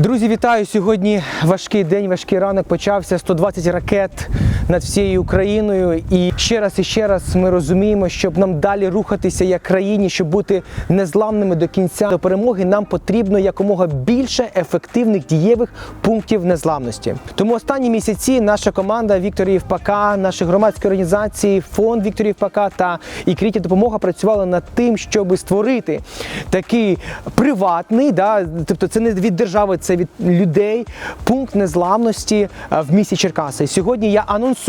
Друзі, вітаю! Сьогодні важкий день, важкий ранок. Почався 120 ракет над всією Україною. І ще раз і ще раз ми розуміємо, щоб нам далі рухатися як країні, щоб бути незламними до кінця до перемоги, нам потрібно якомога більше ефективних дієвих пунктів незламності. Тому останні місяці наша команда Віктор Євпака, наші громадські організації, фонд Віктор Євпака та Ікріті допомога працювали над тим, щоб створити такий приватний, да, тобто це не від держави, це від людей. Пункт незламності в місті Черкаси. Сьогодні я анонсую,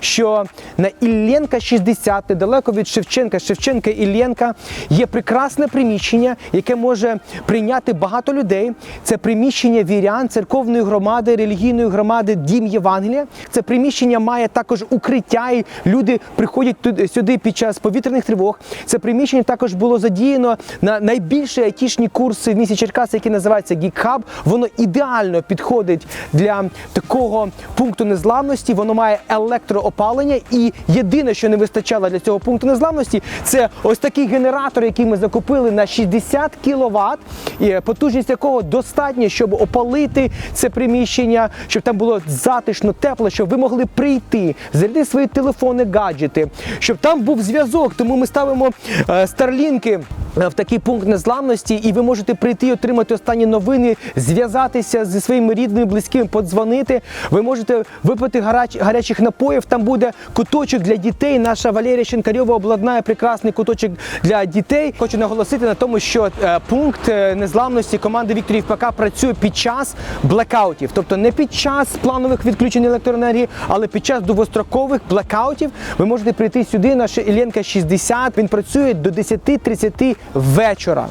що на Іллєнка 60, недалеко від Шевченка, Шевченка Іллєнка, є прекрасне приміщення, яке може прийняти багато людей. Це приміщення вірян, церковної громади, релігійної громади, дім Євангелія. Це приміщення має також укриття, і люди приходять туди сюди під час повітряних тривог. Це приміщення також було задіяно на найбільші айтішні курси в місті Черкаси, які називаються Geek Hub. Воно ідеально підходить для такого пункту незламності. Воно має електроопалення, і єдине, що не вистачало для цього пункту незламності, це ось такий генератор, який ми закупили на 60 кВт, потужність якого достатньо, щоб опалити це приміщення, щоб там було затишно, тепло, щоб ви могли прийти, зарядити свої телефони, гаджети, щоб там був зв'язок. Тому ми ставимо е, старлінки. Е, В такий пункт незламності, і ви можете прийти отримати останні новини, зв'язатися зі своїми рідними, близькими, подзвонити. Ви можете випити гаряч, гарячих напоїв. Там буде куточок для дітей. Наша Валерія Шинкарьова обладнає прекрасний куточок для дітей. Хочу наголосити на тому, що е, пункт е, незламності команди Вікторів ПК працює під час блекаутів, тобто не під час планових відключень електроенергії, але під час довгострокових блекаутів. Ви можете прийти сюди. Наша Іллєнка 60. Він працює до 10.30 вечора.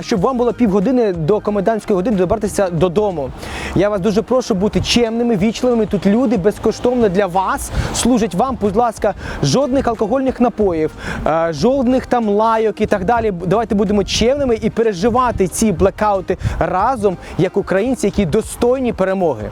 Щоб вам було півгодини до комендантської години добратися додому. Я вас дуже прошу бути чемними, вічливими. Тут люди безкоштовно для вас служать вам. Будь ласка, жодних алкогольних напоїв, жодних там лайок і так далі. Давайте будемо чемними і переживати ці блекаути разом як українці, які достойні перемоги.